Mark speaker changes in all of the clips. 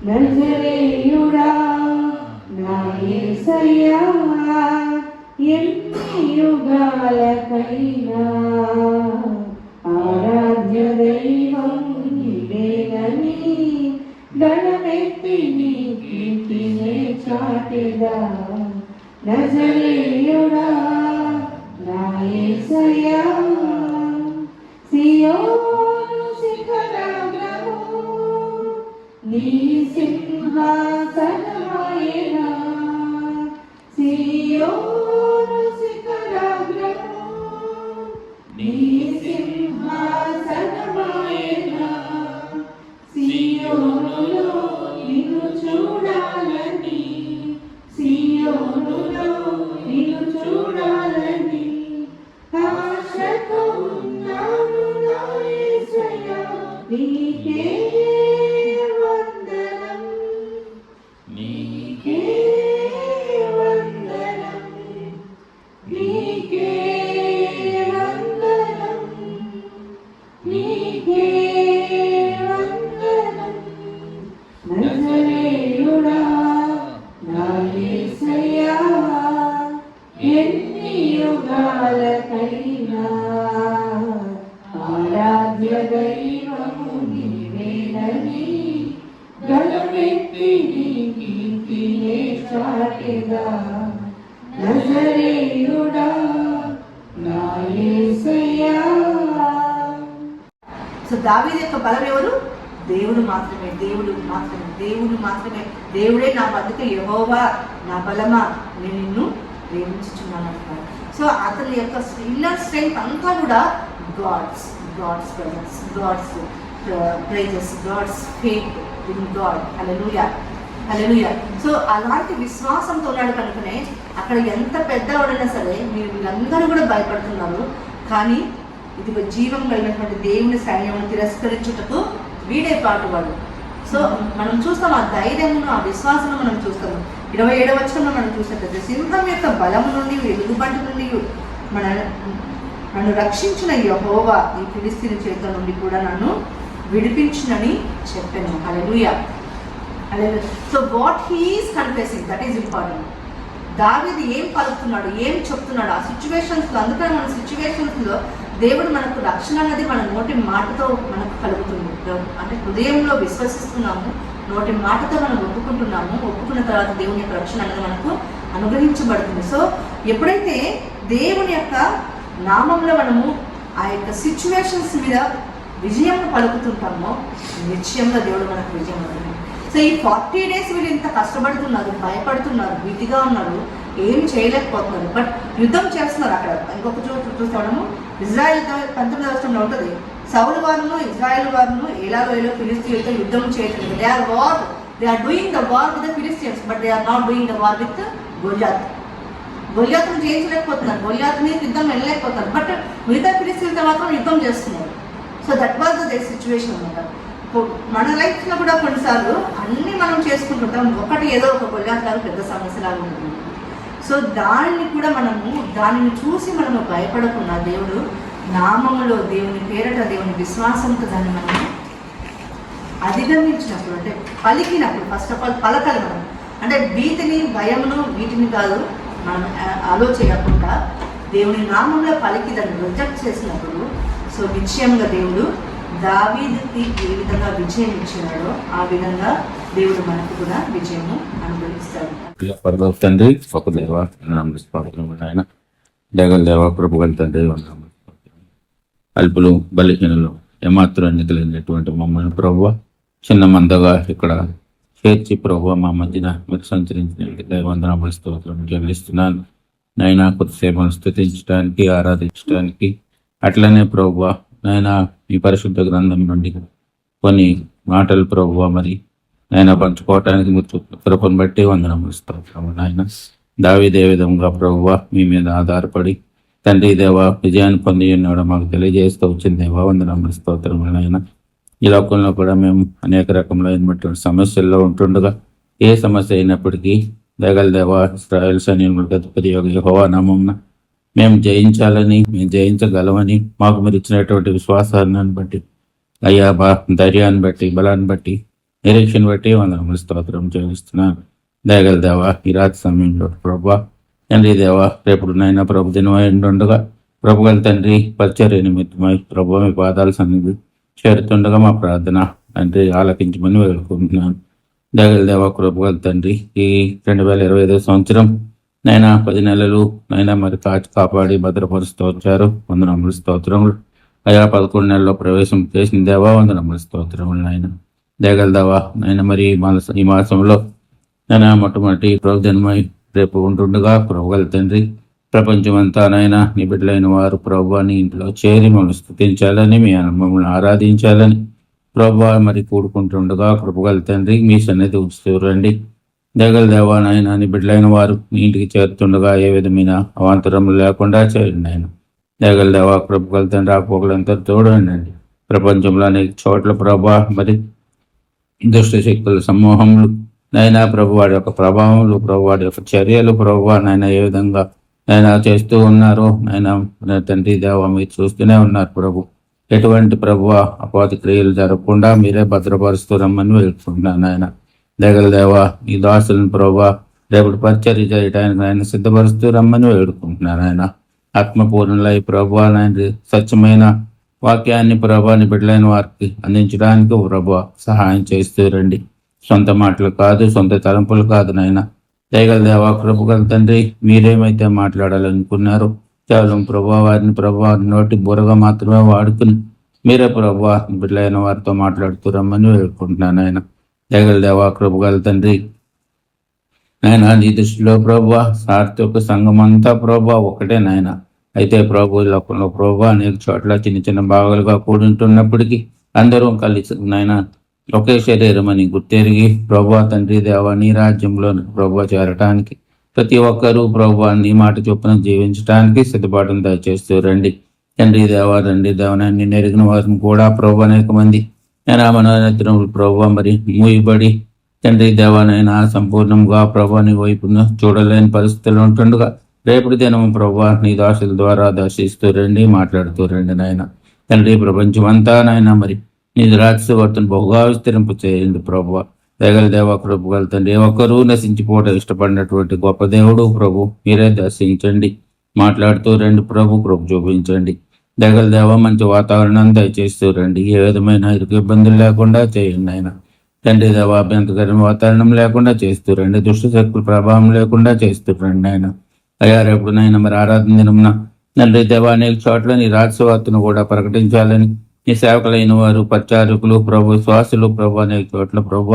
Speaker 1: నజరేయుడా నా యేసయ్యా ఎన్ని యుగాలకైనా ఆరాధ్య దైవం నీవేనని గణమెత్తి నీ కీర్తినే చాటిదా నజరేయుడా నా యేసయ్యా సియోను Maha
Speaker 2: సో దావీదు యొక్క బలం ఎవరు? దేవుడు మాత్రమే దేవుడు మాత్రమే దేవుడు మాత్రమే. దేవుడే నా బతుక యహోవా నా బలమా? నేను నిన్ను ప్రేమించుచున్నాను అంటున్నాడు సో అతని యొక్క ఇన్నర్ స్ట్రెంగ్త్ అంతా కూడా God's God's presence God's praises God's faith in God hallelujah hallelujah so అలాంటి విశ్వాసంతో ఉన్నాడు కనుకనే అక్కడ ఎంత పెద్దవాడైనా సరే మీరు వీళ్ళందరూ కూడా భయపడుతున్నారు. కానీ ఇది జీవం కలిగినటువంటి దేవుని సైన్యమును తిరస్కరించుటకు వీడే పాటువాడు. సో మనం చూస్తాం ఆ ధైర్యమును ఆ విశ్వాసము మనం చూస్తాము ఇరవై ఏడవ వచనంలో మనం చూసినట్లయితే సింహం యొక్క బలము నుండి వెలుగుబంటి నుండి మన నన్ను రక్షించిన యహోవా ఈ ఫిలిస్తీన్ చేత నుండి కూడా నన్ను విడిపించునని చెప్పాను. Hallelujah. So what he is confessing that is important దావిది ఏం పలుకుతున్నాడు ఏం చెప్తున్నాడు? ఆ సిచ్యువేషన్స్లో అందుకని మన సిచ్యువేషన్స్లో దేవుడు మనకు రక్షణ అనేది మన నోటి మాటతో మనకు కలుగుతుంది. అంటే హృదయంలో విశ్వసిస్తున్నాము నోటి మాటతో మనం ఒప్పుకుంటున్నాము ఒప్పుకున్న తర్వాత దేవుని యొక్క రక్షణ అనేది మనకు అనుగ్రహించబడుతుంది. సో ఎప్పుడైతే దేవుని యొక్క నామంలో మనము ఆ యొక్క సిచ్యువేషన్స్ మీద విజయం పలుకుతుంటామో నిశ్చయంగా దేవుడు మనకు విజయం ఇవ్వగలడు. సో ఈ ఫార్టీ డేస్ వీళ్ళు ఇంత కష్టపడుతున్నారు భయపడుతున్నారు భీతిగా ఉన్నారు. ఏం చేయలేకపోతున్నారు. బట్ యుద్ధం చేస్తున్నారు అక్కడ. ఇంకొక చోటు చూస్తాము. ఇజ్రాయెల్ పంతొమ్మిది అవసరంలో ఉంటుంది. సౌలు వారును ఇజ్రాయెల్ వారును ఎలాగో ఏలో ఫిలిస్తీన్తో యుద్ధం చేయట్లేదు. They are war they are doing the war with the Philistines but they are not doing the war with Goliath గొలియాత్ను జయించలేకపోతున్నారు. గొలియాత్ని యుద్ధం వెళ్ళలేకపోతున్నారు. బట్ మిగతా ఫిలిస్తీన్తో మాత్రం యుద్ధం చేస్తున్నారు. So that was the situation అనమాట. మన లైఫ్లో కూడా కొన్నిసార్లు అన్నీ మనం చేసుకుంటుంటాం. ఒకటి ఏదో ఒక కొల్లాట్లాగా పెద్ద సమస్యలాగా ఉంటుంది. సో దానిని కూడా మనము దానిని చూసి మనము భయపడకుండా దేవుడు నామములో దేవుని పేరట దేవుని విశ్వాసంతో దాన్ని మనము అధిగమించినప్పుడు అంటే పలికినప్పుడు ఫస్ట్ ఆఫ్ ఆల్ పలకలు మనం. అంటే వీటిని భయమును వీటిని కాదు మనం అలో చేయకుండా దేవుని నామంలో పలికి దాన్ని రిజెక్ట్ చేసినప్పుడు సో నిశ్చయంగా దేవుడు దావీదికి ఏ విధంగా విజయం ఇచ్చినాడో ఆ విధంగా దేవుడు మనకు కూడా విజయము అనుగ్రహిస్తాడు.
Speaker 3: తండ్రి ఒక దేవ ఆయన జగల్ దేవ ప్రభు తండ్రి అల్పులు బలహీనలు ఏమాత్రం ఎన్నికలైనటువంటి మమ్మల్ని ప్రభు చిన్న మందగా ఇక్కడ చేర్చి ప్రభు మా మధ్యన మీరు సంచరించిన దైవందనామల స్తోత్రం చెల్లిస్తున్నాను. నైనా కొద్దిసేపను స్థుతించడానికి ఆరాధించడానికి అట్లనే ప్రభు నాయన మీ పరిశుద్ధ గ్రంథం నుండి కొన్ని మాటలు ప్రభు మరి ఆయన పంచుకోవటానికి మీరు కృపను బట్టి వందనములు స్తోత్రము నాయన దావిదే విధంగా ప్రభువ మీ మీద ఆధారపడి తండ్రి దేవ విజయాన్ని పొంది ఉన్నాడు మాకు తెలియజేస్తూ వచ్చింది దేవ వందనములు స్తోత్రము నాయన. ఈ లోకంలో కూడా మేము అనేక రకములైనటువంటి సమస్యల్లో ఉంటుండగా ఏ సమస్య అయినప్పటికీ దగల దేవ ఇస్రాయల్ సైన్యములకు అధిపతి యొక్క మేము జయించాలని మేము జయించగలమని మాకు మీరు ఇచ్చినటువంటి విశ్వాసాన్ని బట్టి అయ్యా బా ధైర్యాన్ని బట్టి బలాన్ని బట్టి నిరీక్షణ బట్టి వందనములు స్తోత్రం చేస్తున్నాను దయగల దేవ ఈ రాత్రి సమయంలో ప్రభా తండ్రి దేవ రేపు నైనా ప్రభు దినమై ప్రభు గల తండ్రి పరిచర్య నిమిత్తమై ప్రభు మీ పాదాల సన్నిధి చేరుతుండగా మా ప్రార్థన తండ్రి ఆలకించమని వేడుకుంటున్నాను. దయగల దేవ ప్రభు గల తండ్రి ఈ రెండు వేల ఇరవై ఐదో సంవత్సరం నైనా పది నెలలు నైనా మరి కాచి కాపాడి భద్రపరుస్తూ వచ్చారు వందనములు స్తోత్రములు. అయా పదకొండు నెలల్లో ప్రవేశం చేసిన దేవా వందనములు స్తోత్రములు నాయన. దయగల దేవా నాయన మరి ఈ ఈ మాసంలో నేను మొట్టమొదటి ప్రభు జన్మై రేపు ఉంటుండగా ప్రభుగల తండ్రి ప్రపంచమంతా నాయన నీ బిడ్డలైన వారు ప్రభు నీ ఇంట్లో చేరి మమ్మల్ని స్థుతించాలని మీ మమ్మల్ని ఆరాధించాలని ప్రభు మరి కూడుకుంటుండగా కృపగల తండ్రి మీ సన్నిధి ఉంచుతూ రండి. దేవా నాయన నీ బిడ్డలైన వారు మీ ఇంటికి చేరుతుండగా ఏ విధమైన అవాంతరములు లేకుండా చేయండి ఆయన దగల దేవా కృపగల తండ్రి ఆ పొగలంతా చూడండి ప్రపంచంలో అనేక చోట్ల ప్రభా మరి దుష్ట శక్తుల సమూహములు నైనా ప్రభు వాడి యొక్క ప్రభావములు ప్రభు వాడి యొక్క చర్యలు ప్రభు నాయన ఏ విధంగా నైనా చేస్తూ ఉన్నారు నైనా తండ్రి దేవ మీరు చూస్తూనే ఉన్నారు ప్రభు. ఎటువంటి ప్రభు అపాతి క్రియలు జరగకుండా మీరే భద్రపరుస్తూ రమ్మని వేడుకుంటున్నాను ఆయన దగ్గర దేవ ఈ దాసులను ప్రభు రేపటి పరిచర్య చేయడానికి ఆయన సిద్ధపరుస్తూ రమ్మని వేడుకుంటున్నాను ఆయన ఆత్మపూర్ణులై ప్రభు ఆయన స్వచ్ఛమైన వాక్యాన్ని ప్రభాని బిడ్డలైన వారికి అందించడానికి ప్రభు సహాయం చేస్తూ రండి. సొంత మాటలు కాదు సొంత తలంపులు కాదు నాయన. దయగల దేవా కృపగల తండ్రి మీరేమైతే మాట్లాడాలనుకున్నారో కేవలం ప్రభా వారిని ప్రభా నోటి బురగా మాత్రమే వాడుకుని మీరే ప్రభా బిడ్డలైన వారితో మాట్లాడుతూ రమ్మని వేడుకుంటున్నాను ఆయన దయగల దేవా కృపగల తండ్రి. నాయన నీ దృష్టిలో ప్రభా సార్థక సంఘం అంతా ప్రభా ఒకటే నాయన. అయితే ప్రభు లోకంలో ప్రభు అనేక చోట్ల చిన్న చిన్న భాగాలుగా కూడుంటున్నప్పటికీ అందరూ కలిసి నాయన ఒకే శరీరం అని గుర్తెరిగి ప్రభు తండ్రి దేవ నీ రాజ్యంలో ప్రభు చేరటానికి ప్రతి ఒక్కరూ ప్రభు నీ మాట చొప్పున జీవించడానికి సిద్ధపాటును దయచేస్తూ రండి. తండ్రి దేవ తండ్రి దేవనాన్ని నెరిగిన వారిని కూడా ప్రభు అనేక మంది నేను మనోనేత్రములు ప్రభు మరి మూయబడి తండ్రి దేవనైనా సంపూర్ణంగా ప్రభు నీ వైపున చూడలేని పరిస్థితులు ఉంటుండగా రేపటి దినం ప్రభు నీ దాసుల ద్వారా దర్శిస్తూ రండి మాట్లాడుతూ రండి నాయన. తండ్రి ప్రపంచం అంతా నాయన మరి నీ ద్రాక్ష వర్తను బహుగా విస్తరింపు చేయండి ప్రభు దగల దేవ ప్రభు తండ్రి ఒక్కరూ నశించిపోవటం ఇష్టపడినటువంటి గొప్ప దేవుడు ప్రభు మీరే దర్శించండి మాట్లాడుతూ రండి ప్రభు కృప చూపించండి. దగల దేవ మంచి వాతావరణం దయచేస్తూ రండి. ఏ విధమైన ఇరుకు ఇబ్బందులు లేకుండా చేయండి ఆయన తండ్రి దేవ అభ్యంతకరమైన వాతావరణం లేకుండా చేస్తూ రండి. దుష్ట శక్తుల ప్రభావం లేకుండా చేస్తూ రండి ఆయన అయ్యా రేపు నాయన మరి ఆరాధన దినమున తండ్రి దేవ అనేక చోట్ల నీ రాజస్వార్తను కూడా ప్రకటించాలని నీ సేవకులైన వారు పచ్చారుకులు ప్రభు శ్వాసులు ప్రభు అనేక చోట్ల ప్రభు.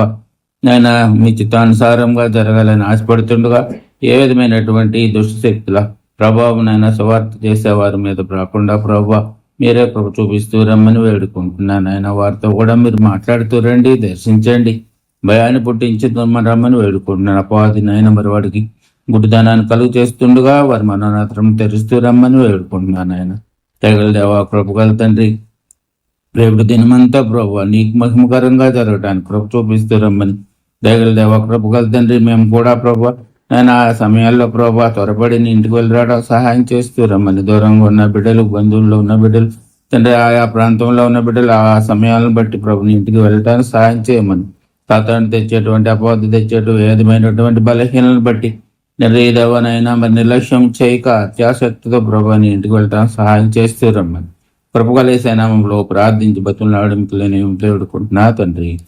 Speaker 3: నాయన మీ చిత్తానుసారంగా జరగాలని ఆశపడుతుండగా ఏ విధమైనటువంటి దుష్టశక్తుల ప్రభావం నాయన సువార్త చేసేవారి మీద రాకుండా ప్రభు మీరే ప్రభు చూపిస్తూ రమ్మని వేడుకుంటున్నాను ఆయన వారితో కూడా మీరు మాట్లాడుతూ రండి దర్శించండి. భయాన్ని పుట్టించి రమ్మని వేడుకుంటున్నాను. అపవాది నాయన మరి వాడికి గుడిదనాన్ని కలుగు చేస్తుండగా వారి మనోనేత్రం తెరుస్తూ రమ్మని వేడుకుంటున్నాను ఆయన. తెగల దేవా కృపగల తండ్రి రేపు దినమంతా ప్రభు నీకు మహిమకరంగా జరగడానికి కృప చూపిస్తూ రమ్మని. దయగల దేవా కృపగల తండ్రి మేము కూడా ప్రభు నేను ఆ సమయాల్లో ప్రభు త్వరపడి నీ ఇంటికి వెళ్ళరావడం సహాయం చేస్తూ రమ్మని. దూరంగా ఉన్న బిడ్డలు బంధువుల్లో ఉన్న బిడ్డలు తండ్రి ఆయా ప్రాంతంలో ఉన్న బిడ్డలు ఆ సమయాలను బట్టి ప్రభుని ఇంటికి వెళ్ళటానికి సహాయం చేయమని. తాతను తెచ్చేటువంటి అపవాది తెచ్చేటువంటి ఏదమైనటువంటి బలహీనలను బట్టి నిర్దేవనైనా మరి నిర్లక్ష్యం చేయక అత్యాసక్తితో ప్రభు నీ ఇంటికి వెళ్ళటానికి సహాయం చేస్తూ రమ్మని. కృపగలేసే నామంలో ప్రార్థించి బతులు ఆడంకులని వేడుకుంటున్నా తండ్రి.